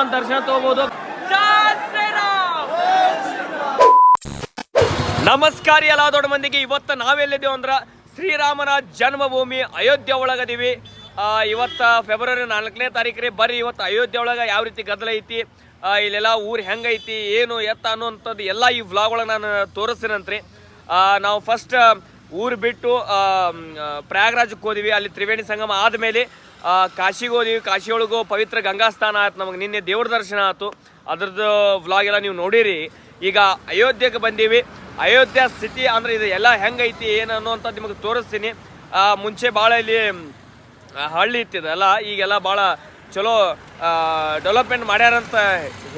ಬಂದು ದರ್ಶನ ತಗೋಬಹುದು. ನಮಸ್ಕಾರ ಎಲ್ಲ ದೊಡ್ಡ ಮಂದಿಗೆ. ಇವತ್ತು ನಾವೆಲ್ಲಿದ್ದೇವೆ ಅಂದ್ರೆ ಶ್ರೀರಾಮನ ಜನ್ಮಭೂಮಿ ಅಯೋಧ್ಯೆ ಒಳಗದೀವಿ. ಇವತ್ತ ಫೆಬ್ರವರಿ ನಾಲ್ಕನೇ ತಾರೀಕು ರೀ. ಬರ್ರಿ, ಇವತ್ತು ಅಯೋಧ್ಯೆ ಒಳಗೆ ಯಾವ ರೀತಿ ಗದ್ದಲ ಐತಿ ಇಲ್ಲೆಲ್ಲ ಊರು ಹೆಂಗೈತಿ ಏನು ಎತ್ತ ಅನ್ನುವಂಥದ್ದು ಎಲ್ಲ ಈ ವ್ಲಾಗ್ ಒಳಗೆ ನಾನು ತೋರಿಸ್ತೀನಂತ್ರಿ. ನಾವು ಫಸ್ಟ್ ಊರು ಬಿಟ್ಟು ಪ್ರಯಾಗ್ರಾಜಕ್ಕೆ ಹೋದಿವಿ. ಅಲ್ಲಿ ತ್ರಿವೇಣಿ ಸಂಗಮ ಆದಮೇಲೆ ಕಾಶಿಗೆ ಹೋದಿವಿ ಕಾಶಿ ಒಳಗೂ ಪವಿತ್ರ ಗಂಗಾ ಸ್ಥಾನ ಆಯ್ತು, ನಮಗೆ ನಿನ್ನೆ ದೇವ್ರ ದರ್ಶನ ಆಯ್ತು. ಅದ್ರದ್ದು ವ್ಲಾಗ್ ಎಲ್ಲ ನೀವು ನೋಡಿರಿ. ಈಗ ಅಯೋಧ್ಯೆಗೆ ಬಂದೀವಿ. ಅಯೋಧ್ಯ ಸ್ಥಿತಿ ಅಂದ್ರೆ ಇದು ಎಲ್ಲ ಹೆಂಗೈತಿ, ಏನು ಅನ್ನುವಂಥದ್ದು ನಿಮಗೆ ತೋರಿಸ್ತೀನಿ. ಮುಂಚೆ ಭಾಳ ಇಲ್ಲಿ ಹಳ್ಳಿ ಇತ್ತಿದಲ್ಲ ಈಗೆಲ್ಲ ಭಾಳ ಚಲೋ ಡೆವಲಪ್ಮೆಂಟ್ ಮಾಡ್ಯಾರಂತ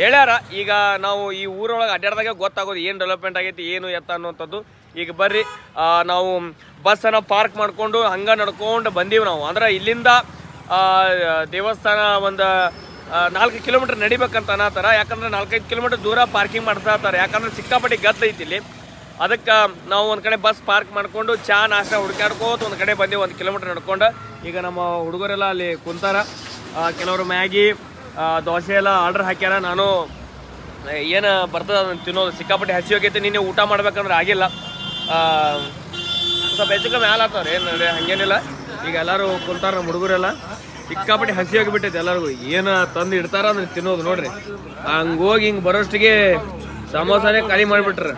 ಹೇಳ್ಯಾರ. ಈಗ ನಾವು ಈ ಊರೊಳಗೆ ಅಡ್ಡಾಡ್ದಾಗ ಗೊತ್ತಾಗೋದು ಏನು ಡೆವಲಪ್ಮೆಂಟ್ ಆಗೈತಿ, ಏನು ಎತ್ತ ಅನ್ನೋಂಥದ್ದು ಈಗ ಬರ್ರಿ ನಾವು ಬಸ್ಸನ್ನು ಪಾರ್ಕ್ ಮಾಡಿಕೊಂಡು ಹಂಗೆ ನಡ್ಕೊಂಡು ಬಂದೀವಿ ನಾವು. ಅಂದ್ರೆ ಇಲ್ಲಿಂದ ದೇವಸ್ಥಾನ ಒಂದು ನಾಲ್ಕು ಕಿಲೋಮೀಟರ್ ನಡಿಬೇಕಂತ ಅನ್ನತ್ತಾರ ಯಾಕಂದ್ರೆ ನಾಲ್ಕೈದು ಕಿಲೋಮೀಟರ್ ದೂರ ಪಾರ್ಕಿಂಗ್ ಇರ್ತಾರೆ ಯಾಕಂದ್ರೆ ಸಿಕ್ಕಾಪಟ್ಟಿ ಗದ್ದಲ ಐತಿ ಇಲ್ಲಿ ಅದಕ್ಕೆ ನಾವು ಒಂದು ಕಡೆ ಬಸ್ ಪಾರ್ಕ್ ಮಾಡಿಕೊಂಡು ಚಾ, ನಾಷ್ಟ ಹುಡುಕಾಡ್ಕೋತ ಒಂದು ಕಡೆ ಬಂದೀವಿ, ಒಂದು ಕಿಲೋಮೀಟರ್ ನಡ್ಕೊಂಡು. ಈಗ ನಮ್ಮ ಹುಡುಗರೆಲ್ಲ ಅಲ್ಲಿ ಕುಂತಾರ. ಕೆಲವರು ಮ್ಯಾಗಿ ದೋಸೆ ಎಲ್ಲ ಆರ್ಡರ್ ಹಾಕ್ಯಾರ. ನಾನು ಏನು ಬರ್ತದ ಅದನ್ನು ತಿನ್ನೋದು. ಸಿಕ್ಕಾಪಟ್ಟೆ ಹಸಿ ಹೋಗೈತೆ, ನಿನ್ನೆ ಊಟ ಮಾಡ್ಬೇಕಂದ್ರೆ ಆಗಿಲ್ಲ. ಸ್ವಲ್ಪ ಹೆಚ್ಚು ಕಮ್ಮಿ ಹಾಲು ಏನು ಹಂಗೇನಿಲ್ಲ. ಈಗ ಎಲ್ಲರೂ ಕುಂತಾರ ನಮ್ಮ ಹುಡುಗರೆಲ್ಲ. ಸಿಕ್ಕಾಪಟ್ಟೆ ಹಸಿ ಹೋಗಿಬಿಟ್ಟೈತೆ ಎಲ್ಲರಿಗೂ. ಏನು ತಂದು ಇಡ್ತಾರ ಅಂದ್ರೆ ತಿನ್ನೋದು ನೋಡ್ರಿ. ಹಂಗೋಗಿ ಹೋಗಿ ಹಿಂಗೆ ಬರೋಷ್ಟಿಗೆ ಸಮೋಸಾನೇ ಖಾಲಿ ಮಾಡಿಬಿಟ್ರೆ.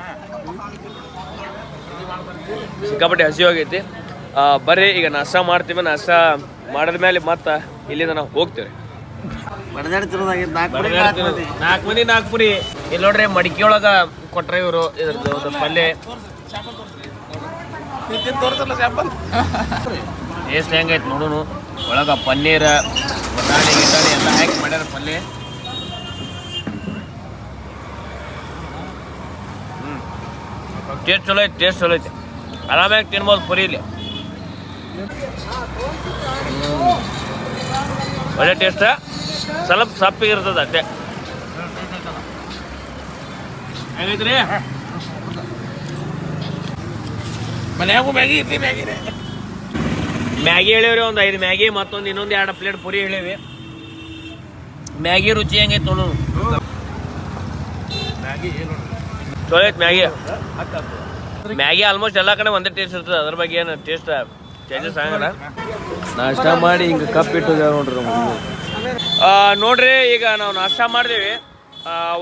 ಸಿಕ್ಕಾಪಟ್ಟೆ ಹಸಿ ಹೋಗೈತಿ ಬರ್ರಿ ಈಗ ನಾಷ್ಟ ಮಾಡ್ತೀವಿ. ನಾಷ್ಟ ಮಾಡಿದ ಮೇಲೆ ಮತ್ತೆ ಇಲ್ಲಿಂದ ನಾವು ಹೋಗ್ತೇವೆ ನಾಲ್ಕು ಮಂದಿ ನಾಲ್ಕು ಪುರಿ ಇಲ್ಲಿ ನೋಡ್ರಿ ಮಡಿಕೆ ಒಳಗ ಕೊಟ್ರ ಇವರು ಇದ್ರದ್ದು ಪಲ್ಯ ಟೇಸ್ಟ್ ಹೆಂಗೈತೆ ನೋಡೋನು. ಒಳಗ ಪನ್ನೀರ್, ಬಟಾಣಿ, ಗಿಟಾಣಿ ಎಲ್ಲ ಹಾಕಿ ಮಾಡ್ಯಾರ ಪಲ್ಯ ಟೇಸ್ಟ್ ಚಲೋ ಐತೆ, ಟೇಸ್ಟ್ ಚಲೋ ಐತೆ. ಆರಾಮಾಗಿ ತಿನ್ಬೋದು ಪುರಿಲಿ ಒಳ್ಳೆ ಟೇಸ್ಟ. ಸ್ವಲ್ಪ ಸಪ್ಪಿಗಿರ್ತದ ಅಷ್ಟೇ ಹೆಂಗೈತ್ರಿ? ಮನ್ಯಾಗೂ ಮ್ಯಾಗಿ ಇರ್ತಿ ಮ್ಯಾಗಿನೇ. ಮ್ಯಾಗಿ ಹೇಳಿವ್ರಿ ಒಂದು ಐದು ಮ್ಯಾಗಿ ಮತ್ತೊಂದು ಇನ್ನೊಂದು ಎರಡು ಪ್ಲೇಟ್ ಪುರಿ ಹೇಳಿವಿ ಮ್ಯಾಗಿ ರುಚಿ ಹೆಂಗೆ ನೋಡು. ಮ್ಯಾಗಿ ಏನು ಚಲೋ ಐತೆ ಮ್ಯಾಗಿ. ಮ್ಯಾಗಿ ಆಲ್ಮೋಸ್ಟ್ ಎಲ್ಲ ಕಡೆ ಒಂದೇ ಟೇಸ್ಟ್ ಇರ್ತದೆ ಅದ್ರ ಬಗ್ಗೆ ಏನು ಟೇಸ್ಟ್ ಚೇಂಜಸ್ ಆಗಲ್ಲ. ನಾಷ್ಟ ಮಾಡಿ ಹಿಂಗೆ ಕಪ್ ಇಟ್ಟು ನೋಡ್ರಿ ಆ, ನೋಡ್ರಿ ಈಗ ನಾವು ನಾಷ್ಟ ಮಾಡಿದೀವಿ.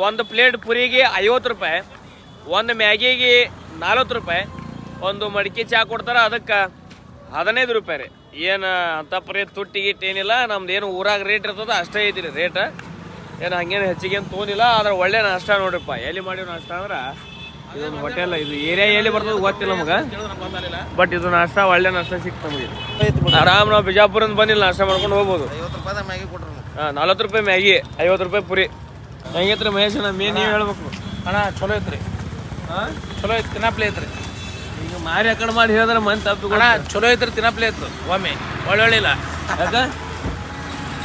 ಒಂದು ಪ್ಲೇಟ್ ಪುರಿಗೆ ಐವತ್ತು ರೂಪಾಯಿ ಒಂದು ಮ್ಯಾಗಿಗೆ ನಲ್ವತ್ತು ರೂಪಾಯಿ ಒಂದು ಮಡಿಕೆ ಚಹಾ ಕೊಡ್ತಾರೆ ಅದಕ್ಕೆ ಹದಿನೈದು ರೂಪಾಯಿ ರೀ. ಏನು ಅಂತ ಪರಿ ತುಟ್ಟಿ ಗಿಟ್ಟು ಏನಿಲ್ಲ ನಮ್ದು ಏನು ಊರಾಗ ರೇಟ್ ಇರ್ತದ ಅಷ್ಟೇ ಐತಿ ರೀ ರೇಟ್ ಏನು ಹಂಗೇನು ಹೆಚ್ಚಿಗೆ ಏನು ತೊಗೊಂಡಿಲ್ಲ ಆದ್ರೆ ಒಳ್ಳೆ ನಾಷ್ಟ ನೋಡ್ರಿಪ್ಪ. ಎಲ್ಲಿ ಮಾಡಿವ್ ನಾಷ್ಟ ಅಂದ್ರೆ? ಇದೊಂದು ಹೋಟೆಲ್ ಇದು ಏರಿಯಾ ಎಲ್ಲಿ ಬರ್ತದೆ ಗೊತ್ತಿಲ್ಲ ನಮ್ಗೆ. ಬಟ್ ಇದು ನಾಷ್ಟ ಒಳ್ಳೆ ನಾಷ್ಟ ಸಿಕ್ತು ನಮಗೆ. ಆರಾಮ್ ನಾವು ಬಿಜಾಪುರಿಂದ ಬಂದಿಲ್ಲ ನಾಷ್ಟ ಮಾಡ್ಕೊಂಡು ಹೋಗ್ಬೋದು. ಹಾಂ ನಲ್ವತ್ತು ರೂಪಾಯಿ ಮ್ಯಾಗಿ ಐವತ್ತು ರೂಪಾಯಿ ಪುರಿ. ಹೆಂಗೈತ್ರಿ ಮಹೇಶ್ ನಮ್ಮ ಮೇನ್ ನೀವು ಹೇಳ್ಬೇಕು. ಅಣ್ಣ ಚಲೋ ಐತ್ರಿ. ಹಾಂ? ಚಲೋ ಐತಿ ತಿನ್ನಪ್ಲೆ ಐತ್ರಿ. ಮಾರಿ ಆ ಕಡೆ ಮಾಡಿ ಹೇಳಿದ್ರೆ ಮನ್ ತಪ್ಪು ಅಣ್ಣ ಚಲೋ ಐತ್ರಿ ತಿನ್ನಪ್ಲೆ ಇತ್ತು ಒಮ್ಮೆ ಒಳ್ಳೊಳ್ಳಿಲ್ಲ. ಯಾಕ?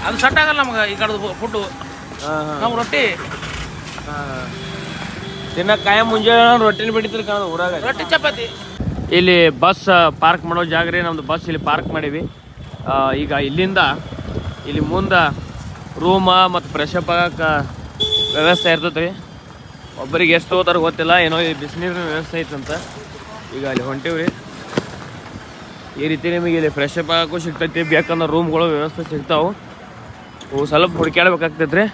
ಅದು ಸಟ್ ಆಗಲ್ಲ ನಮ್ಗೆ ಈ ಕಡೆದು ಫುಡ್ಡು ನಮ್ಮ ರೊಟ್ಟಿ. ತಿನ್ನ ಕಾಯ ಮುಂಜಾನೆ ರೊಟ್ಟಿನ ಬಿಟ್ಟಿದ್ರು ಕಾಣ ಊರಾಗ? ರೊಟ್ಟಿ ಚಪಾತಿ. ಇಲ್ಲಿ ಬಸ್ ಪಾರ್ಕ್ ಮಾಡೋ ಜಾಗ ರೀ ನಮ್ದು ಬಸ್ ಇಲ್ಲಿ ಪಾರ್ಕ್ ಮಾಡೀವಿ. ಈಗ ಇಲ್ಲಿಂದ ಇಲ್ಲಿ ಮುಂದೆ ರೂಮ ಮತ್ತು ಪ್ರೆಶಪ್ ಅಪ್ ಆಗಕ್ಕೆ ವ್ಯವಸ್ಥೆ ಇರ್ತೈತೆ ರೀ ಒಬ್ಬರಿಗೆ ಎಷ್ಟು ಹೋದಾರ ಗೊತ್ತಿಲ್ಲ ಏನೋ ಈ ಬಿಸಿನೀರಿನ ವ್ಯವಸ್ಥೆ ಐತಂತ. ಈಗ ಅಲ್ಲಿ ಹೊಂಟೀವಿ ರೀ ಈ ರೀತಿ ನಿಮಗೆ ಇಲ್ಲಿ ಫ್ರೆಶ್ ಅಪ್ ಆಗಕ್ಕೂ ಸಿಗ್ತೈತಿ, ಬೇಕಂದ್ರೆ ರೂಮ್ಗಳು ವ್ಯವಸ್ಥೆ ಸಿಗ್ತಾವೆ. ಅವು ಸ್ವಲ್ಪ ಹುಡುಕ್ಯಾಡ್ಬೇಕಾಗ್ತೈತೆ ರೀ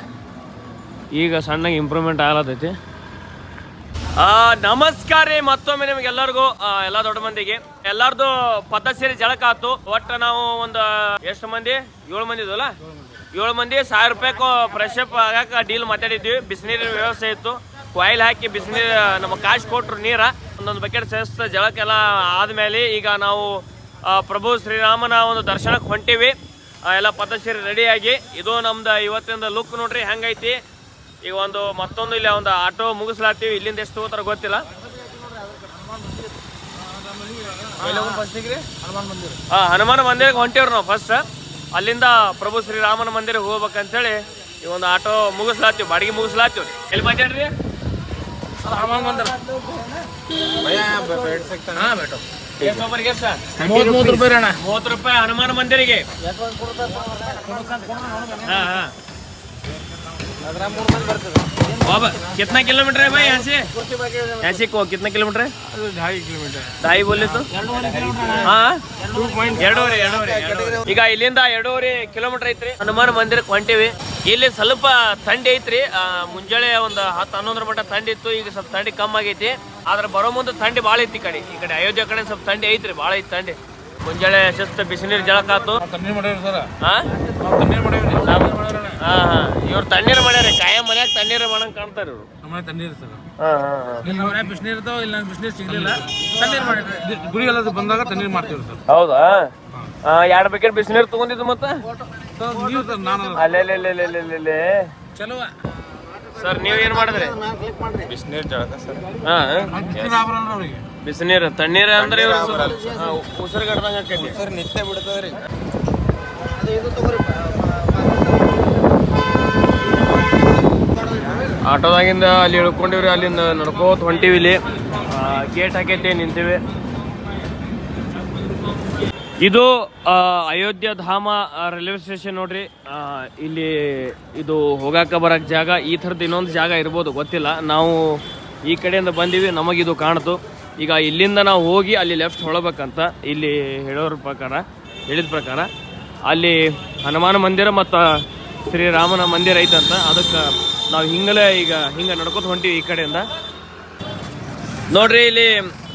ಈಗ ಸಣ್ಣಗೆ ಇಂಪ್ರೂವ್ಮೆಂಟ್ ಆಗ್ಲತ್ತೈತಿ ನಮಸ್ಕಾರ ರೀ ಮತ್ತೊಮ್ಮೆ ನಿಮ್ಗೆಲ್ಲರಿಗೂ ಎಲ್ಲ ದೊಡ್ಡ ಮಂದಿಗೆ. ಎಲ್ಲಾರ್ದು ಪದ ಸೇರಿ ಜಳಕ ಆತು. ಒಟ್ಟು ನಾವು ಒಂದು ಎಷ್ಟು ಮಂದಿ? ಏಳು ಮಂದಿ ಇದಲ್ಲ ಏಳು ಮಂದಿ ಸಾವಿರ ರೂಪಾಯಿ ಫ್ರೆಶ್ ಅಪ್ ಆಗಾಕ ಡೀಲ್ ಮಾತಾಡಿದ್ವಿ. ಬಿಸಿನೀರಿನ ವ್ಯವಸ್ಥೆ ಇತ್ತು. ಕಾಯಿಲ್ ಹಾಕಿ ಬಿಸಿನೀರು ನಮ್ಮ ಕಾಶ್ ಕೊಟ್ರು ನೀರ. ಒಂದೊಂದು ಬಕೆಟ್ ಸೇರಿಸ್ತ ಜಳಕ್ಕೆಲ್ಲ ಆದಮೇಲೆ ಈಗ ನಾವು ಪ್ರಭು ಶ್ರೀರಾಮನ ಒಂದು ದರ್ಶನಕ್ಕೆ ಹೊಂಟಿವಿ. ಎಲ್ಲ ಪದ್ಧತಿ ರೆಡಿಯಾಗಿ. ಇದು ನಮ್ದು ಇವತ್ತಿಂದ ಲುಕ್ ನೋಡ್ರಿ, ಹೆಂಗೈತಿ. ಈಗ ಒಂದು ಮತ್ತೊಂದು ಇಲ್ಲಿ ಒಂದು ಆಟೋ ಮುಗಿಸ್ಲಾತೀವಿ ಇಲ್ಲಿಂದ ಎಷ್ಟು ತಗೋತಾರ ಗೊತ್ತಿಲ್ಲ. ಹಾ ಹನುಮಾನ ಮಂದಿರಕ್ಕೆ ಹೊಂಟೇವ್ರಿ ನಾವು ಫಸ್ಟ್ ಅಲ್ಲಿಂದ ಪ್ರಭು ಶ್ರೀರಾಮನ ಮಂದಿರಕ್ಕೆ ಹೋಗ್ಬೇಕಂತೇಳಿ ಈ ಒಂದು ಆಟೋ ಮುಗಿಸ್ಲಾತೀವಿ ಬಾಡಿಗೆ ಮುಗಿಸ್ಲಾತೀವಿ ಎಲ್ಲಿ ಮಾತಾಡ್ರಿ? ಮೂವತ್ತು ಮೂವತ್ತು ರೂಪಾಯಿ ಮೂವತ್ ಮೂವತ್ತು ರೂಪಾಯಿ ಹನುಮಾನ ಮಂದಿರಿಗೆ. ಹಾ ಹಾ ಅದ್ರ ಮೂರು ಮಂದಿ ಬರ್ತದೆ बाबा कितना किलोमीटर है भाई यहाँ से यहाँ से को कितना किलोमीटर है ಅದು ढाई ಕಿಲೋಮೀಟರ್ ದಾಯಿ ಬೋಲಿತ್ತು ಹಾ ಎರಡೂವರೆ ಎರಡೂವರೆ ಎರಡೂವರೆ. ಈಗ ಇಲ್ಲಿಂದ ಎರಡೂವರೆ ಕಿಲೋಮೀಟರ್ ಐತ್ರಿ ಹನುಮಾನ್ ಮಂದಿರಕ್ಕೆ ಹೊಂಟಿವಿ ಇಲ್ಲಿ ಸ್ವಲ್ಪ ಥಂಡಿ ಐತ್ರಿ ಆ, ಮುಂಜಾನೆ ಒಂದು ಹತ್ತು ಹನ್ನೊಂದರ ಮಟ್ಟ ಥಂಡಿ ಇತ್ತು ಈಗ ಸ್ವಲ್ಪ ಥಂಡಿ ಕಮ್ಮಿ ಆಗೈತಿ ಆದ್ರೆ ಬರೋ ಮುಂದೆ ಥಂಡಿ ಭಾಳ ಐತಿ ಈ ಕಡೆ ಈ ಕಡೆ ಅಯೋಧ್ಯೆ ಕಡೆ ಸ್ವಲ್ಪ ಥಂಡಿ ಐತ್ರಿ ಭಾಳ ಐತಿ ಥಂಡಿ ಮುಂಜಾನೆ ಶಿಸ್ತು ಬಿಸಿನೀರು ಜಳಕ ಆತು ತಣ್ಣೀರ್ ಮಾಡೇವ್ರಿ ಸರ್ ಹಾ ನಾವು ತಣ್ಣೀರ್ ಮಾಡೇವ್ರಿ ಹಾ ಹಾ. ಇವ್ರು ತಣ್ಣೀರು ಮಾಡ್ಯಾರ. ಕಾಯಂ ಮನ್ಯಾಗ ತಣ್ಣೀರು ಮಾಡಂಗ್ ಕಾಣ್ತಾರ ಇವ್ರು. ನಮ್ಮ ತಣ್ಣೀರ್ ಸರ್ ಹಾ ಹಾ ಹಾ. ಇಲ್ಲಿ ನಮ್ಮ ಮನೆ ಬಿಸಿನೀರ್ ಇರ್ತಾವ ಇಲ್ಲಿ ನಂಗೆ ಬಿಸಿನೀರ್ ಸಿಗ್ಲಿಲ್ಲ ತಣ್ಣೀರ್ ಮಾಡಿದ್ರಿ ಗುರಿ ಎಲ್ಲ ಬಂದಾಗ ತಣ್ಣೀರ್ ಮಾಡ್ತೀವಿ ಸರ್. ಹೌದಾ? ಎರಡು ಬಕೆಟ್ ಬಿಸಿನೀರು ತಗೊಂಡಿದ್ದು ಮತ್ತೆ? ನೀವು ಸರ್ ನಾನು ಅಲ್ಲೇ ಚಲೋ. ಸರ್ ನೀವು ಏನ್ ಮಾಡಿದ್ರಿ? ಬಿಸಿನೀರ್ ಜಳಕ ಸರ್. ಹಾ. ಬಿಸಿನೀರ್ ತಣ್ಣೀರ್ ಅಂದ್ರೆ ಇವ್ರು ಉಸಿರುಗಡ್ದಂಗ ಸರ್ ನಿತ್ಯ ಬಿಡ್ತದ್ರಿ. ಆಟೋದಾಗಿಂದ ಅಲ್ಲಿ ಇಳ್ಕೊಂಡಿವ್ರಿ, ಅಲ್ಲಿಂದ ನಡ್ಕೋತ ಹೊಂಟಿವಿ ಇಲ್ಲಿ. ಗೇಟ್ ಹಾಕೈತಿ, ನಿಂತೀವಿ. ಇದು ಅಯೋಧ್ಯ ಧಾಮ ರೈಲ್ವೆ ಸ್ಟೇಷನ್ ನೋಡ್ರಿ. ಇಲ್ಲಿ ಇದು ಹೋಗಾಕ ಬರಕ್ ಜಾಗ, ಈ ಥರದ್ದು ಇನ್ನೊಂದು ಜಾಗ ಇರ್ಬೋದು, ಗೊತ್ತಿಲ್ಲ. ನಾವು ಈ ಕಡೆಯಿಂದ ಬಂದೀವಿ ನಮಗಿದು ಕಾಣ್ತು. ಈಗ ಇಲ್ಲಿಂದ ನಾವು ಹೋಗಿ ಅಲ್ಲಿ ಲೆಫ್ಟ್ ಹೊಳಬೇಕಂತ ಇಲ್ಲಿ ಹೇಳೋರ ಪ್ರಕಾರ, ಹೇಳಿದ ಪ್ರಕಾರ, ಅಲ್ಲಿ ಹನುಮಾನ ಮಂದಿರ ಮತ್ತು ಶ್ರೀರಾಮನ ಮಂದಿರ ಐತಂತ, ಅದಕ್ಕೆ ನಾವು ಹಿಂಗಲೇ ಈಗ ಹಿಂಗೆ ನಡ್ಕೊತ ಹೊಂಟಿವಿ ಈ ಕಡೆಯಿಂದ. ನೋಡ್ರಿ ಇಲ್ಲಿ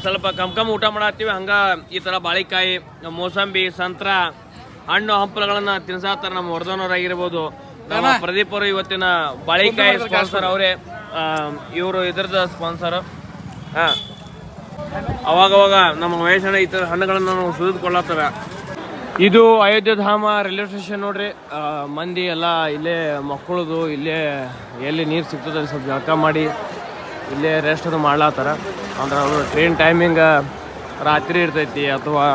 ಸ್ವಲ್ಪ ಕಮ್ ಕಮ್ ಊಟ ಮಾಡತ್ತೀವಿ. ಹಂಗ ಈ ತರ ಬಾಳಿಕಾಯಿ ಮೋಸಂಬಿ ಸಂತ್ರ ಹಣ್ಣು ಹಂಪಲುಗಳನ್ನ ತಿನ್ಸಾತಾರ ನಮ್ಮ ವರ್ಧನವ್ರಾಗಿರ್ಬೋದು. ನಮ್ಮ ಪ್ರದೀಪ್ ಅವರು ಇವತ್ತಿನ ಬಾಳೆಕಾಯಿ ಸ್ಪಾನ್ಸರ್ ಅವರೇ. ಇವರು ಇದ್ರದ ಸ್ಪಾನ್ಸರ್. ಹಾ. ಅವಾಗವಾಗ ಅವಾಗ ನಮ್ಮ ವಯಸ್ಸಿನ ಈ ಥರ ಹಣ್ಣುಗಳನ್ನು ನಾವು ಸುರಿದುಕೊಳ್ಳತ್ತಾರ ಇದು ಅಯೋಧ್ಯೆ ಧಾಮ ರೈಲ್ವೆ ಸ್ಟೇಷನ್ ನೋಡ್ರಿ. ಮಂದಿ ಎಲ್ಲ ಇಲ್ಲೇ ಮಕ್ಕಳದು, ಇಲ್ಲೇ ಎಲ್ಲಿ ನೀರು ಸಿಗ್ತದೆ ಸ್ವಲ್ಪ ಜಳಕ ಮಾಡಿ ಇಲ್ಲೇ ರೆಸ್ಟ್ ಅದು ಮಾಡ್ಲಾತ್ತಾರ. ಅಂದ್ರೆ ಅವರು ಟ್ರೈನ್ ಟೈಮಿಂಗ್ ರಾತ್ರಿ ಇರ್ತೈತಿ ಅಥವಾ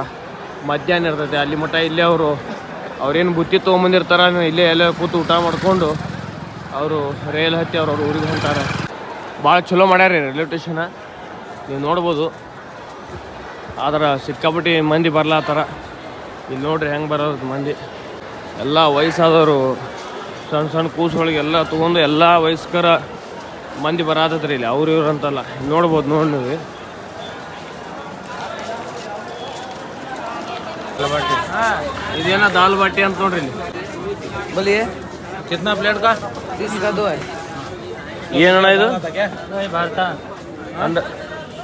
ಮಧ್ಯಾಹ್ನ ಇರ್ತೈತಿ. ಅಲ್ಲಿ ಮಟ್ಟ ಇಲ್ಲೇ ಅವರು, ಅವ್ರೇನು ಬುತ್ತಿ ತೊಗೊಂಬಂದಿರ್ತಾರ ಇಲ್ಲೇ ಎಲ್ಲ ಕೂತು ಊಟ ಮಾಡಿಕೊಂಡು ಅವರು ರೈಲ್ ಹತ್ತಿ ಅವ್ರು ಅವ್ರು ಊರಿಗೆ ಹೊಂಟಾರ. ಭಾಳ ಚಲೋ ಮಾಡ್ಯಾರ ರೈಲ್ವೆ ಸ್ಟೇಷನ. ನೀವು ನೋಡ್ಬೋದು. ಆದ್ರೆ ಸಿಕ್ಕಾಪಟ್ಟಿ ಮಂದಿ ಬರ್ಲಾತ್ತಾರ. ಇಲ್ಲಿ ನೋಡ್ರಿ ಹೆಂಗೆ ಬರೋದು ಮಂದಿ ಎಲ್ಲ ವಯಸ್ಸಾದವರು ಸಣ್ಣ ಸಣ್ಣ ಕೂಸುಗಳಿಗೆಲ್ಲ ತೊಗೊಂಡು ಎಲ್ಲ ವಯಸ್ಕರ ಮಂದಿ ಬರಾತದ್ರಿ ಇಲ್ಲಿ ಅವ್ರು ಇವ್ರು ಅಂತಲ್ಲ ನೋಡ್ಬೋದು ನೋಡಿ ನೀವು ಇದೇನ ದಾಲ್ ಬಾಟಿ ಅಂತ ನೋಡ್ರಿ ಇಲ್ಲಿ बोलिए ಕಿತ್ನಾ ಪ್ಲೇಟ್ ಕಾ तीस का दो है ಏನಣ್ಣ ಇದು भरता ಅಂದ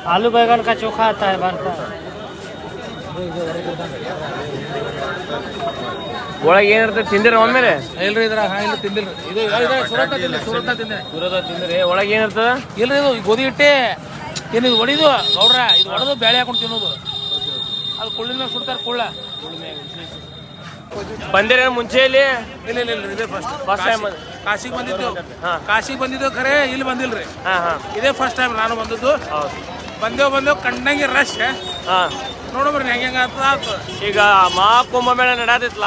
आलू बैगन का चोखा आता है भरता ಒಳಗೆ ಏನಿರ್ತದೆ ತಿಂದಿರ ಒಮ್ಮೆಲೆ ಇಲ್ರಿ ಇದ್ರ ಇಲ್ಲ ತಿಂದಿಲ್ರಿ. ಇದು ಇದು ಸುರತ ತಿಂದೆ ಸುರತ ತಿಂದೆ ತಿಂದಿರಿ. ಒಳಗೆ ಏನಿರ್ತದ? ಇಲ್ರಿ ಇದು ಗೋಧಿ ಹಿಟ್ಟೆ. ಏನು ಇದು ಒಡಿದು? ಗೌಡ್ರ ಇದು ಒಡೆದು ಬೇಳೆ ಹಾಕೊಂಡು ತಿನ್ನೋದು. ಅದು ಕುಳ್ಳಿನ ಮೇಲೆ ಸುಡ್ತಾರೆ ಕುಳ್ಳ. ಬಂದಿರ ಮುಂಚೆ ಇಲ್ಲಿ? ಇಲ್ಲ ಇಲ್ಲ ಇಲ್ಲ ಇದೇ ಫಸ್ಟ್ ಫಸ್ಟ್ ಟೈಮ್ ಕಾಶಿಗೆ ಬಂದಿದ್ದು. ಹಾ. ಕಾಶಿಗೆ ಬಂದಿದ್ದು ಖರೆ ಇಲ್ಲಿ ಬಂದಿಲ್ರಿ. ಹಾ ಹಾ. ಇದೇ ಫಸ್ಟ್ ಟೈಮ್ ನಾನು ಬಂದದ್ದು. ಹೌದು. ಬಂದೇವು ಬಂದೇವು ಕಂಡಂಗೆ ರಶ್ ಹಾ. ನೋಡಬ್ರಿ ಹೆಂಗೆ ಹೆಂಗೆ ಆಗ್ತದ ಈಗ ಮಹಾಕುಂಭ ಮೇಳ ನಡಾತಿತ್ಲ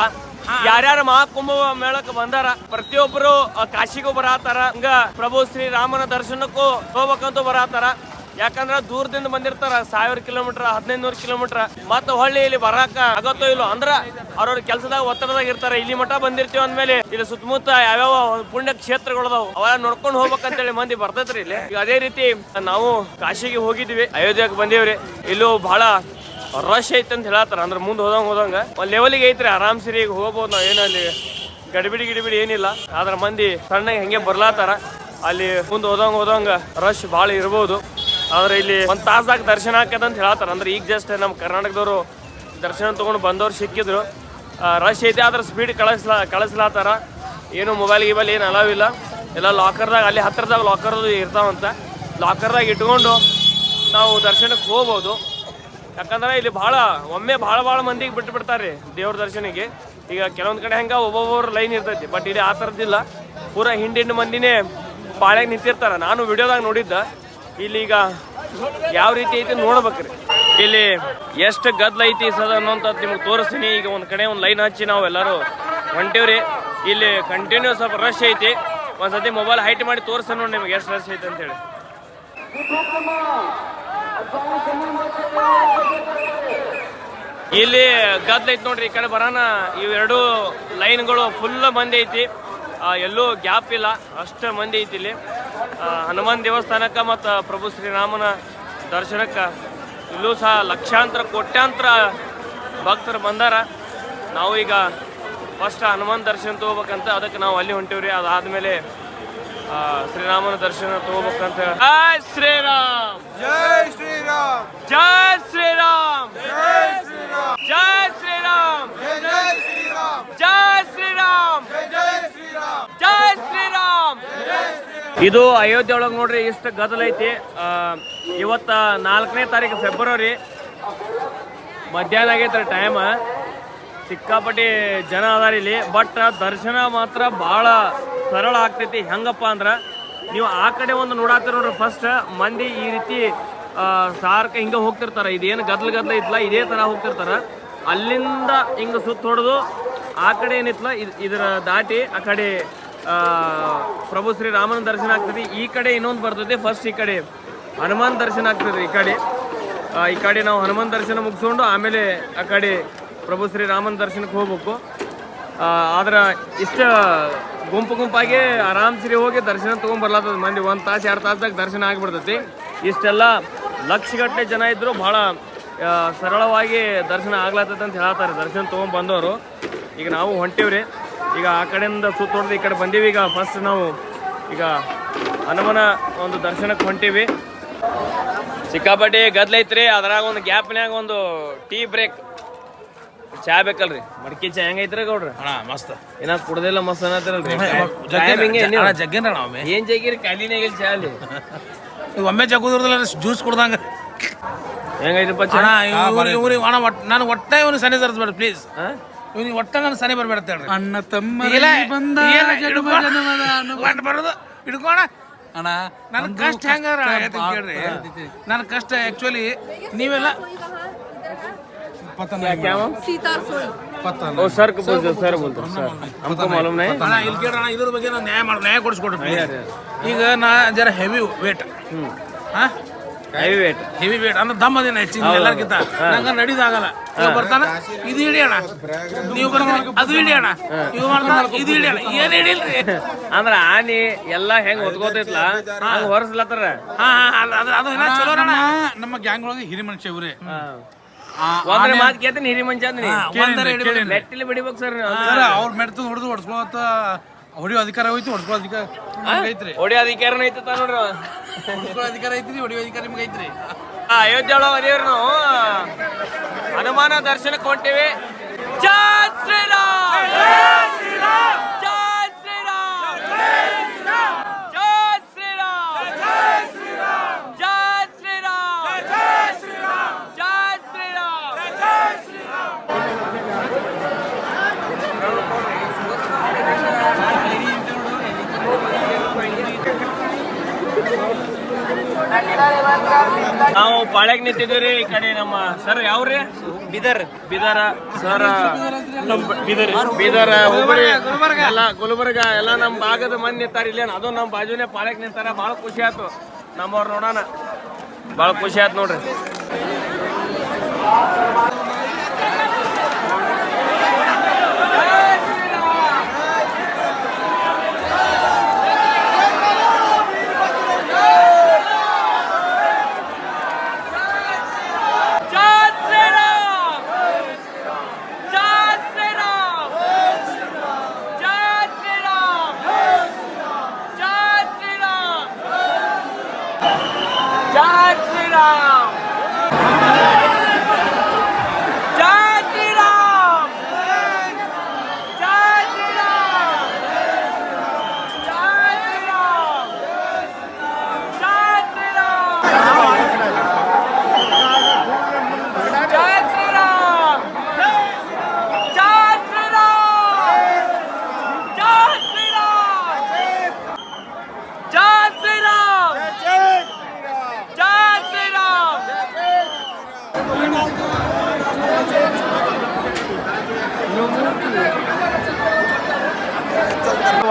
ಯಾರ್ಯಾರು ಮಹಾಕುಂಭ ಮೇಳಕ್ಕೆ ಬಂದಾರ ಪ್ರತಿಯೊಬ್ಬರು ಕಾಶಿಗೂ ಬರಾತಾರ ಹಂಗ ಪ್ರಭು ಶ್ರೀರಾಮನ ದರ್ಶನಕ್ಕೂ ಹೋಗ್ಬೇಕಂತೂ ಬರಾತಾರ. ಯಾಕಂದ್ರ ದೂರದಿಂದ ಬಂದಿರ್ತಾರ ಸಾವಿರ ಕಿಲೋಮೀಟರ್ ಹದಿನೈದು ನೂರು ಕಿಲೋಮೀಟರ್. ಮತ್ತ ಹೊಳ್ಳಿ ಇಲ್ಲಿ ಬರಾಕ ಆಗತ್ತೋ ಇಲ್ಲೋ ಅಂದ್ರ ಅವ್ರವ್ರ ಕೆಲಸದಾಗ ಒತ್ತಡದಾಗ ಇರ್ತಾರ. ಇಲ್ಲಿ ಮಠ ಬಂದಿರ್ತೀವಿ ಅಂದ್ಮೇಲೆ ಇಲ್ಲಿ ಸುತ್ತಮುತ್ತ ಯಾವ್ಯಾವ ಪುಣ್ಯ ಕ್ಷೇತ್ರಗಳದಾವ್, ಅವೆಲ್ಲ ನೋಡ್ಕೊಂಡು ಹೋಗ್ಬೇಕಂತೇಳಿ ಮಂದಿ ಬರ್ತೈತ್ರಿ ಇಲ್ಲಿ. ಈಗ ಅದೇ ರೀತಿ ನಾವು ಕಾಶಿಗೆ ಹೋಗಿದ್ವಿ, ಅಯೋಧ್ಯೆಗೆ ಬಂದೇವ್ರಿ. ಇಲ್ಲೂ ಬಹಳ ರಶ್ ಐತೆ ಅಂತ ಹೇಳತ್ತಾರ. ಅಂದ್ರೆ ಮುಂದೆ ಹೋದಂಗೆ ಹೋದಂಗೆ. ಒಂದ್ ಲೆವೆಲಿಗೆ ಐತ್ರಿ, ಆರಾಮ್ ಸರಿ ಈಗ ಹೋಗ್ಬೋದು ನಾವ್. ಏನಲ್ಲಿ ಗಡಿಬಿಡಿ ಗಿಡಿಬಿಡಿ ಏನಿಲ್ಲ. ಆದ್ರೆ ಮಂದಿ ಸಣ್ಣಗೆ ಹೆಂಗೆ ಬರ್ಲಾತಾರ, ಅಲ್ಲಿ ಮುಂದೆ ಹೋದಂಗೆ ಹೋದಂಗೆ ರಶ್ ಭಾಳ ಇರ್ಬೋದು. ಆದ್ರೆ ಇಲ್ಲಿ ಒಂದ್ ತಾಸ್ದಾಗ ದರ್ಶನ ಆಕದ ಅಂತ ಹೇಳತ್ತಾರ ಅಂದ್ರೆ ಈಗ ಜಸ್ಟ್ ನಮ್ಮ ಕರ್ನಾಟಕದವರು ದರ್ಶನ ತಗೊಂಡು ಬಂದವ್ರು ಸಿಕ್ಕಿದ್ರು. ರಶ್ ಐತಿ, ಆದ್ರೆ ಸ್ಪೀಡ್ ಕಳಿಸ್ಲಾ, ಕಳಿಸ್ಲಾತಾರ. ಏನು ಮೊಬೈಲ್ ಗಿಬೈಲ್ ಏನು ಅಲಾವ್ ಇಲ್ಲ. ಎಲ್ಲ ಲಾಕರ್ದಾಗ ಅಲ್ಲಿ ಹತ್ತಿರದಾಗ ಲಾಕರ್ ಇರ್ತಾವಂತ. ಲಾಕರ್ದಾಗ ಇಟ್ಕೊಂಡು ನಾವು ದರ್ಶನಕ್ಕೆ ಹೋಗ್ಬೋದು. ಯಾಕಂದ್ರೆ ಇಲ್ಲಿ ಭಾಳ, ಒಮ್ಮೆ ಭಾಳ ಭಾಳ ಮಂದಿಗೆ ಬಿಟ್ಟು ಬಿಡ್ತಾರೆ ದೇವ್ರ ದರ್ಶನಕ್ಕೆ. ಈಗ ಕೆಲವೊಂದು ಕಡೆ ಹೆಂಗ ಒಬ್ಬೊಬ್ಬರು ಲೈನ್ ಇರ್ತೈತಿ ಬಟ್ ಇಲ್ಲಿ ಆ ಥರದ್ದಿಲ್ಲ ಪೂರಾ ಹಿಂಡಿಂಡು ಮಂದಿನೇ ಪಾಳ್ಯಾಗ ನಿಂತಿರ್ತಾರೆ. ನಾನು ವಿಡಿಯೋದಾಗ ನೋಡಿದ್ದ. ಇಲ್ಲಿ ಈಗ ಯಾವ ರೀತಿ ಐತಿ ನೋಡ್ಬೇಕ್ರಿ. ಇಲ್ಲಿ ಎಷ್ಟು ಗದ್ಲ ಐತಿ ಸದ ಅನ್ನೋಂಥದ್ದು ನಿಮ್ಗೆ ತೋರಿಸ್ತೀನಿ. ಈಗ ಒಂದು ಕಡೆ ಒಂದು ಲೈನ್ ಹಚ್ಚಿ ನಾವು ಎಲ್ಲರೂ ಹೊಂಟೇವ್ರಿ. ಇಲ್ಲಿ ಕಂಟಿನ್ಯೂಸ್ ಸ್ವಲ್ಪ ರಶ್ ಐತಿ. ಒಂದ್ಸತಿ ಮೊಬೈಲ್ ಹೈಟ್ ಮಾಡಿ ತೋರಿಸ್ತಾನೆ ನೋಡಿ ನಿಮ್ಗೆ ಎಷ್ಟು ರಶ್ ಐತಿ ಅಂತೇಳಿ. ಇಲ್ಲಿ ಗದ್ಲ ಐತಿ ನೋಡ್ರಿ, ಈ ಕಡೆ ಬರೋಣ ಇವೆರಡು ಲೈನ್ಗಳು ಫುಲ್ ಮಂದಿ ಐತಿ. ಎಲ್ಲೂ ಗ್ಯಾಪ್ ಇಲ್ಲ. ಅಷ್ಟು ಮಂದಿ ಐತಿ ಇಲ್ಲಿ. ಹನುಮಾನ್ ದೇವಸ್ಥಾನಕ್ಕೆ ಮತ್ತು ಪ್ರಭು ಶ್ರೀರಾಮನ ದರ್ಶನಕ್ಕೆ ಇಲ್ಲೂ ಸಹ ಲಕ್ಷಾಂತರ ಕೋಟ್ಯಾಂತರ ಭಕ್ತರು ಬಂದಾರ. ನಾವು ಈಗ ಫಸ್ಟ್ ಹನುಮಾನ್ ದರ್ಶನ ತಗೋಬೇಕಂತ ಅದಕ್ಕೆ ನಾವು ಅಲ್ಲಿ ಹೊಂಟೀವ್ರಿ. ಅದಾದಮೇಲೆ ಆ, ಶ್ರೀರಾಮನ ದರ್ಶನ ತಗೋಬೇಕಂತ ಜೈ ಶ್ರೀರಾಮ್! ಜೈ ಶ್ರೀರಾಮ್! ಜೈ ಶ್ರೀರಾಮ್! ಜೈ ಶ್ರೀರಾಮ್! ಜೈ ಶ್ರೀರಾಮ್! ಜೈ ಶ್ರೀರಾಮ್! ಜೈ ಶ್ರೀರಾಮ್! ಜೈ ಶ್ರೀರಾಮ್! ಜೈ ಶ್ರೀರಾಮ್ ಇದು ಅಯೋಧ್ಯೆ ಒಳಗೆ ನೋಡ್ರಿ ಇಷ್ಟು ಗದಲ ಐತಿ. ಆ, ಇವತ್ತ ನಾಲ್ಕನೇ ತಾರೀಕು ಫೆಬ್ರವರಿ ಮಧ್ಯಾಹ್ನ ಆಗೈತ್ರಿ ಟೈಮ್ ಸಿಕ್ಕಾಪಟ್ಟಿ ಜನ ಅದಾರ ಇಲ್ಲಿ. ಬಟ್ ದರ್ಶನ ಮಾತ್ರ ಭಾಳ ಸರಳ ಆಗ್ತೈತಿ. ಹೆಂಗಪ್ಪ ಅಂದ್ರೆ ನೀವು ಆ ಕಡೆ ಒಂದು ನೋಡಾತಿರ ನೋಡ್ರಿ ಫಸ್ಟ್ ಮಂದಿ ಈ ರೀತಿ ಸಾರ್ಕ ಹಿಂಗೆ ಹೋಗ್ತಿರ್ತಾರೆ. ಇದೇನು ಗದ್ಲ ಗದ್ಲ ಇತ್ತಲ್ಲ ಇದೇ ಥರ ಹೋಗ್ತಿರ್ತಾರೆ. ಅಲ್ಲಿಂದ ಹಿಂಗೆ ಸುತ್ತ ಹೊಡೆದು ಆ ಕಡೆ ಏನಿತ್ಲ ಇದ್- ಇದರ ದಾಟಿ ಆ ಕಡೆ ಪ್ರಭು ಶ್ರೀ ರಾಮನ ದರ್ಶನ ಆಗ್ತದೆ. ಈ ಕಡೆ ಇನ್ನೊಂದು ಬರ್ತದೆ ಫಸ್ಟ್ ಈ ಕಡೆ. ಹನುಮಾನ್ ದರ್ಶನ ಆಗ್ತದೆ ಈ ಕಡೆ. ಈ ಕಡೆ ನಾವು ಹನುಮಾನ್ ದರ್ಶನ ಮುಗಿಸ್ಕೊಂಡು ಆಮೇಲೆ ಆ ಕಡೆ ಪ್ರಭು ಶ್ರೀ ರಾಮನ ದರ್ಶನಕ್ಕೆ ಹೋಗ್ಬೇಕು. ಆದ್ರೆ ಇಷ್ಟ ಗುಂಪು ಗುಂಪಾಗಿ ಆರಾಮ್ ಸರಿ ಹೋಗಿ ದರ್ಶನ ತೊಗೊಂಬರ್ಲಾತದ ಮಂದಿ. ಒಂದು ತಾಸು, ಎರಡು ತಾಸ್ದಾಗ ದರ್ಶನ ಆಗಿಬಿಡ್ತೈತಿ. ಇಷ್ಟೆಲ್ಲ ಲಕ್ಷಗಟ್ಟಲೆ ಜನ ಇದ್ರು ಭಾಳ ಸರಳವಾಗಿ ದರ್ಶನ ಆಗ್ಲಾತೈತೆ ಅಂತ ಹೇಳ್ತಾರೆ. ದರ್ಶನ ತೊಗೊಂಡ್ ಬಂದವರು. ಈಗ ನಾವು ಹೊಂಟಿವ್ರಿ. ಈಗ ಆ ಕಡೆಯಿಂದ ಸುತ್ತ ಈ ಕಡೆ ಬಂದೀವಿ. ಈಗ ಫಸ್ಟ್ ನಾವು ಈಗ ಹನುಮನ ಒಂದು ದರ್ಶನಕ್ಕೆ ಹೊಂಟೀವಿ. ಸಿಕ್ಕಾಪಟ್ಟಿ ಗದ್ಲ ಐತ್ರಿ. ಅದ್ರಾಗ ಒಂದು ಗ್ಯಾಪ್ನ್ಯಾಗ ಒಂದು ಟೀ ಬ್ರೇಕ್. ಚಾ ಬೇಕಲ್ರಿ. ಮಡಿಕೆ ಚಾ ಹೆಂಗೈತ್ರಿ ಗೌಡ್ರ? ಅಣ್ಣ ಮಸ್ತ್. ಏನ ಕುಡ್ದಿಲ್ಲ ಮಸ್ತ್ ಅನ್ನತ್ತಿರಲ್ರಿ. ಜಗ್ಗೇನ ಏನ್ ಜಗ್ಗಿರಿ? ಕಾಲಿನಾಗ ಚಾ ಅಲ್ಲಿ. ಒಮ್ಮೆ ಜಗ್ಗುದಿರಲ್ಲ ಜ್ಯೂಸ್ ಕುಡ್ದಂಗ. ಒಟ್ ನಾನು ಒಟ್ಟ ಇವನು ಸನಿ ತರಿಸ್ಬೇಡ ಪ್ಲೀಸ್? ಇವ್ನಿಗೆ ಒಟ್ಟ ನಾನು ಸನಿ ಬರ್ಬೇಡ ಅಂತ ಹೇಳ್ರಿ ಅಣ್ಣ ತಮ್ಮ ಇಲ್ಲ, ಬಂದ ಇಲ್ಲ, ಜಗವ ಹಿಡ್ಕೊ. ಜನಮದ ಅನು- ಒಟ್ಟು ಬರೋದು ಹಿಡ್ಕೋಣ ಅಣ್ಣ ನನ್ನ ನಮ್ದು ಕಷ್ಟ ಹೆಂಗಾರ ಕಷ್ಟ ಹೇಳ್ತೀನಿ ಭಾಳ ಕೇಳ್ರಿ ಬರ್ತೈತಿ. ನನ್ನ ಕಷ್ಟ ಆಕ್ಚುಲಿ ನೀವೆಲ್ಲ पता क्या नहीं क्या वो सीता रसोई पता ओ सर को बोलते सर बोलते सर हमको मालूम नहीं ಅಣ್ಣ ಇಲ್ಲಿ ಕೇಳ್ರಿ ಅಣ್ಣ ಇದ್ರ ಬಗ್ಗೆ ನಾನು ನ್ಯಾಯ ಮಾಡಿ ನ್ಯಾಯ ಕೊಡಿಸ್ಕೊಡ್ರಿ please. ಯಾರು, ಈಗ ನಾ ಜರ ಹೆವಿ ವೇಟ್ ಹಾ ಹೆವಿ ವೇಟ್ ಹೆವಿ ವೇಟ್ ಅಂದ್ರೆ ದಮ್ಮ ದಿನ ಹೆಚ್ಚಿನ ಎಲ್ಲರಿಗಿಂತ? ನಂಗ ನಡೀದಾಗಲ್ಲ. ಇವ ಬರ್ತಾನ? ಇದು ಹಿಡಿ ಅಣ್ಣ. ನೀವು ಬರ್ತಾನ ಅದು ಹಿಡಿ ಅಣ್ಣ. ಇವ್ ಮಾಡ್ತಾನ? ಇದು ಹಿಡಿಯೋಣ ಏನ್ ಹಿಡಿಲ್ರಿ? ಅಂದ್ರ ಆನಿ ಎಲ್ಲಾ ಹೆಂಗ್ ಹೊತ್ಕೋತೈತ್ಲ? ಹಂಗ ಹೊರಸ್ಲತ್ತಾರ? ಹಾ ಹಾ ಅಲ್ಲ, ಅದು ಚಲೋ ಅಣ್ಣ. ನಮ್ಮ- ಗ್ಯಾಂಗ್ ಒಳಗ ಹಿರಿ ಮನುಷ್ಯ ಇವ್ರಿ. ಆ, ಒಂದ್ರ ಮಾತ್ ಕೇಳ್ತೀನಿ ಹಿರಿ ಮನುಷ್ಯ ಹಿಡಿಬೇಕು ಮೆಟ್ಟಿಲಿ ಬಿಡಿಬೇಕು ಸರ್ ಸರ್ ಅವ್ರ ಮೆಡ್ತು ಹೊಡೆದು ಹೊಡ್ಸ್ಕೊಳತ್ತ ಹೊಡಿಯೋ ಅಧಿಕಾರ ಹೋಯ್ತು ಹೊಡ್ಕೊಳ್ಳೋ ಅಧಿಕಾರ ನಿಮ್ಗ್ ಐತ್ರಿ. ಹೊಡಿ ಅಧಿಕಾರನ ತಾ ನೋಡ್ರಿ ಅವ. ಹೊಡ್ಸ್ಕೊಳ್ಳೋ ಅಧಿಕಾರ ಐತ್ರಿ ಹೊಡಿಯೋ ಅಧಿಕಾರ ನಿಮ್ಗೆ ಐತ್ರಿ. ಆ, ಅಯೋಧ್ಯೆ ಒಳಗೆ ಅದೇವ್ರಿ ನಾವು. ಹನುಮಾನ ದರ್ಶನಕ್ಕೆ ಹೊಂಟಿವಿ. ಜೈ ಶ್ರೀರಾಮ್! ಜೈ ಶ್ರೀರಾಮ್ ಜೈ ಶ್ರೀರಾಮ್ ಜೈ ಶ್ರೀರಾಮ್ ಜೈ ಶ್ರೀರಾಮ್ ಜೈ ಶ್ರೀರಾಮ್ ಜೈ ಶ್ರೀರಾಮ್ ಜೈ ಶ್ರೀರಾಮ್ ಜೈ ಶ್ರೀರಾಮ್ ನಾವು ಪಾಳ್ಯಾಗ ಈ ಕಡೆ ನಮ್ಮ ಸರ್ ಯಾವ್ರಿ? ಬಿದರ್. ಬಿದರ. ಸರ್ ಬಿದರ್. ಬೀದರ್ ಹುಬ್ಬಳ್ಳಿ ಎಲ್ಲ ಗುಲ್ಬರ್ಗ ಎಲ್ಲ ನಮ್ಮ ಭಾಗದ ಮಂದಿ ನಿಂತಾರ. ಇಲ್ಲೇನ ಅದು ನಮ್ಮ ಬಾಜುನೇ ಪಾಲಕ್ ನಿಂತಾರ. ಭಾಳ ಖುಷಿ ಆಯ್ತು. ನಮ್ಮವ್ರು ನೋಡೋಣ. ಭಾಳ ಖುಷಿ ಆಯ್ತು ನೋಡ್ರಿ. Dodge it out!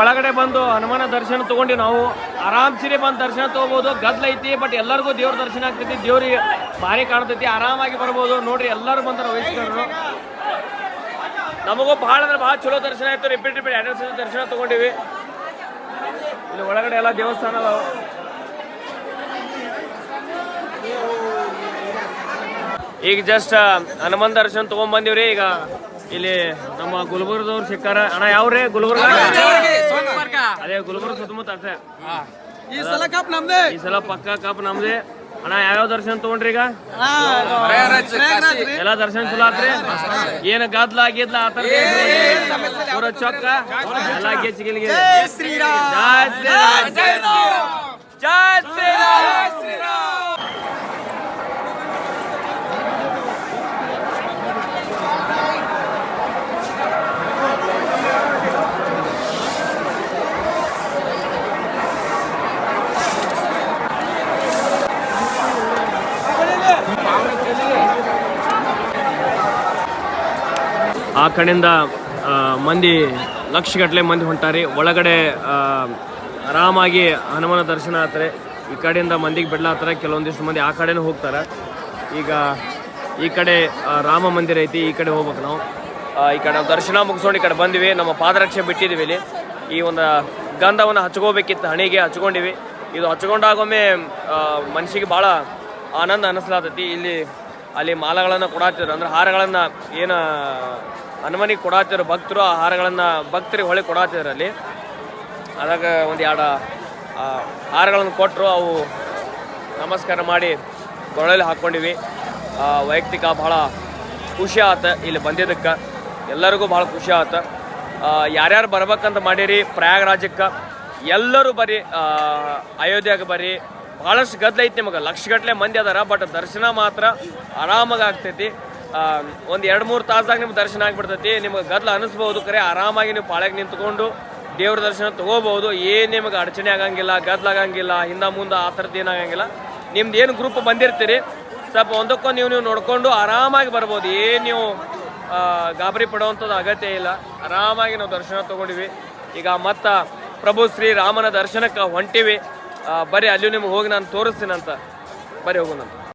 ಒಳಗಡೆ ಬಂದು ಹನುಮಾನ ದರ್ಶನ ತಗೊಂಡು ನಾವು ಆರಾಮ್ ಸಿರಿ ಬಂದು ದರ್ಶನ ತಗೋಬಹುದು ಗದ್ಲ ಐತಿ ಬಟ್ ಎಲ್ಲರಿಗೂ ದೇವ್ರ ದರ್ಶನ ಆಗ್ತೈತಿ. ದೇವ್ರಿಗೆ ಭಾರಿ ಕಾಣ್ತೈತಿ. ಆರಾಮಾಗಿ ಬರ್ಬೋದು. ನೋಡ್ರಿ, ಎಲ್ಲರೂ ಬಂದಾರ ವಯಸ್ಕರು ನಮಗೂ ಭಾಳ ಅಂದ್ರೆ ಭಾಳ ಚಲೋ ದರ್ಶನ ಆಯ್ತು. ರಿಪೀಟ್ ರಿಪೀಟ್ ಸಲ ದರ್ಶನ ತಗೊಂಡಿವಿ. ಇಲ್ಲಿ ಒಳಗಡೆ ಎಲ್ಲ ದೇವಸ್ಥಾನ ಅದಾವ. ಈಗ ಜಸ್ಟ್ ಹನುಮಾನ್ ದರ್ಶನ ತಗೊಂಡ್ ಬಂದಿವ್ರಿ. ಈಗ ಇಲ್ಲಿ ನಮ್ಮ ಗುಲ್ಬರ್ಗದವ್ರು ಸಿಕ್ಕಾರ. ಅಣ್ಣ, ಯಾವ್ರಿ? ಗುಲ್ಬರ್ಗ? ಅದೇ ಗುಲ್ಬರ್ಗ ಸುತ್ತಮುತ್ತ ಅಷ್ಟೇ. ಈ ಸಲ ಕಪ್ ನಮ್ದೇ. ಈ ಸಲ ಪಕ್ಕ ಕಪ್ ನಮ್ದೇ. ಅಣ್ಣ ಯಾವ್ಯಾವ ದರ್ಶನ ತಗೊಂಡ್ರಿ ಈಗ? ಎಲ್ಲ ದರ್ಶನ ಚಲೋ ಆತ್ರಿ? ಏನ್ ಗದ್ಲ ಗಿದ್ಲ ಆತರ ಪೂರ ಚೊಕ್ಕ? ಎಲ್ಲ ಗೆಚ್ಚ ಗಿಲ್ಗೆ ಜೈ ಶ್ರೀರಾಮ್. ಜೈ ಶ್ರೀರಾಮ್. ಆ ಕಡೆಯಿಂದ ಮಂದಿ ಲಕ್ಷಗಟ್ಟಲೆ ಮಂದಿ ಹೊಂಟಾರಿ. ಒಳಗಡೆ ಆರಾಮಾಗಿ ಹನುಮನ ದರ್ಶನ ಆತಾರೆ. ಈ ಕಡೆಯಿಂದ ಮಂದಿಗೆ ಬಿಡ್ಲಾತ್ತಾರ ಕೆಲವೊಂದಿಷ್ಟು ಮಂದಿ ಆ ಕಡೆನೂ ಹೋಗ್ತಾರೆ. ಈಗ ಈ ಕಡೆ ರಾಮ ಮಂದಿರ ಐತಿ. ಈ ಕಡೆ ಹೋಗ್ಬೇಕು ನಾವು. ಈ ಕಡೆ ದರ್ಶನ ಮುಗಿಸ್ಕೊಂಡು ಈ ಕಡೆ ಬಂದ್ವಿ. ನಮ್ಮ ಪಾದರಕ್ಷೆ ಬಿಟ್ಟಿದ್ದೀವಿ ಇಲ್ಲಿ. ಈ ಒಂದು ಗಂಧವನ್ನು ಹಚ್ಕೋಬೇಕಿತ್ತು, ಹಣೆಗೆ ಹಚ್ಕೊಂಡಿವಿ. ಇದು ಹಚ್ಕೊಂಡಾಗೊಮ್ಮೆ ಮನಸ್ಸಿಗೆ ಭಾಳ ಆನಂದ ಅನಿಸ್ಲಾತೈತಿ. ಇಲ್ಲಿ, ಅಲ್ಲಿ ಮಾಲಗಳನ್ನು ಕೊಡಾತಿದ್ರು. ಅಂದ್ರೆ ಹಾರಗಳನ್ನು ಏನು ಹನುಮನಿಗೆ ಕೊಡಾತಿದ್ರು, ಭಕ್ತರು ಆ ಹಾರಗಳನ್ನು ಭಕ್ತರಿಗೆ ಹೊಳೆ ಕೊಡಾತಿದ್ರಲ್ಲಿ ಅದಾಗ ಒಂದು ಎರಡು ಹಾರಗಳನ್ನು ಕೊಟ್ಟರು ಅವು ನಮಸ್ಕಾರ ಮಾಡಿ ಕೊರಳಲ್ಲಿ ಹಾಕ್ಕೊಂಡಿವಿ ವೈಯಕ್ತಿಕ ಭಾಳ ಖುಷಿ ಆತ ಇಲ್ಲಿ ಬಂದಿದ್ದಕ್ಕೆ. ಎಲ್ಲರಿಗೂ ಭಾಳ ಖುಷಿ ಆತ. ಯಾರ್ಯಾರು ಬರ್ಬೇಕಂತ ಮಾಡೀರಿ, ಪ್ರಯಾಗರಾಜಕ್ಕೆ, ಎಲ್ಲರೂ ಬರಿ ಅಯೋಧ್ಯೆಗೆ ಬರ್ರಿ ಭಾಳಷ್ಟು ಗದ್ದಲ ಐತಿ ನಿಮಗೆ. ಲಕ್ಷಗಟ್ಟಲೆ ಮಂದಿ ಅದಾರ ಬಟ್ ದರ್ಶನ ಮಾತ್ರ ಆರಾಮಾಗಿ ಆಗ್ತೈತಿ. ಒಂದು ಎರಡು ಮೂರು ತಾಸಾಗ ನಿಮ್ಗೆ ದರ್ಶನ ಆಗಿಬಿಡ್ತೈತಿ. ನಿಮ್ಗೆ ಗದ್ಲ ಅನಿಸ್ಬೋದು, ಕರೆ ಆರಾಮಾಗಿ ನೀವು ಪಾಳ್ಯಾಗ ನಿಂತ್ಕೊಂಡು ದೇವ್ರ ದರ್ಶನ ತೊಗೋಬೋದು. ಏನು ನಿಮಗೆ ಅಡಚಣೆ ಆಗಂಗಿಲ್ಲ, ಗದ್ಲ ಆಗಂಗಿಲ್ಲ, ಹಿಂದ ಮುಂದೆ ಆ ಥರದ್ದು ಏನಾಗಂಗಿಲ್ಲ ನಿಮ್ದು ಏನು ಗ್ರೂಪ್ ಬಂದಿರ್ತೀರಿ, ಸ್ವಲ್ಪ ಒಂದಕ್ಕೊಂದು ನೀವು ನೀವು ನೋಡಿಕೊಂಡು ಆರಾಮಾಗಿ ಬರ್ಬೋದು. ಏನು ನೀವು ಗಾಬರಿ ಪಡುವಂಥದ್ದು ಅಗತ್ಯ ಇಲ್ಲ. ಆರಾಮಾಗಿ ನಾವು ದರ್ಶನ ತಗೊಂಡಿವಿ. ಈಗ ಮತ್ತು ಪ್ರಭು ಶ್ರೀ ರಾಮನ ದರ್ಶನಕ್ಕೆ ಹೊಂಟಿವಿ. ಬರೀ ಅಲ್ಲಿ ನಿಮ್ಗೆ ಹೋಗಿ ನಾನು ತೋರಿಸ್ತೀನಂತ. ಬರೀ ಹೋಗೋಣ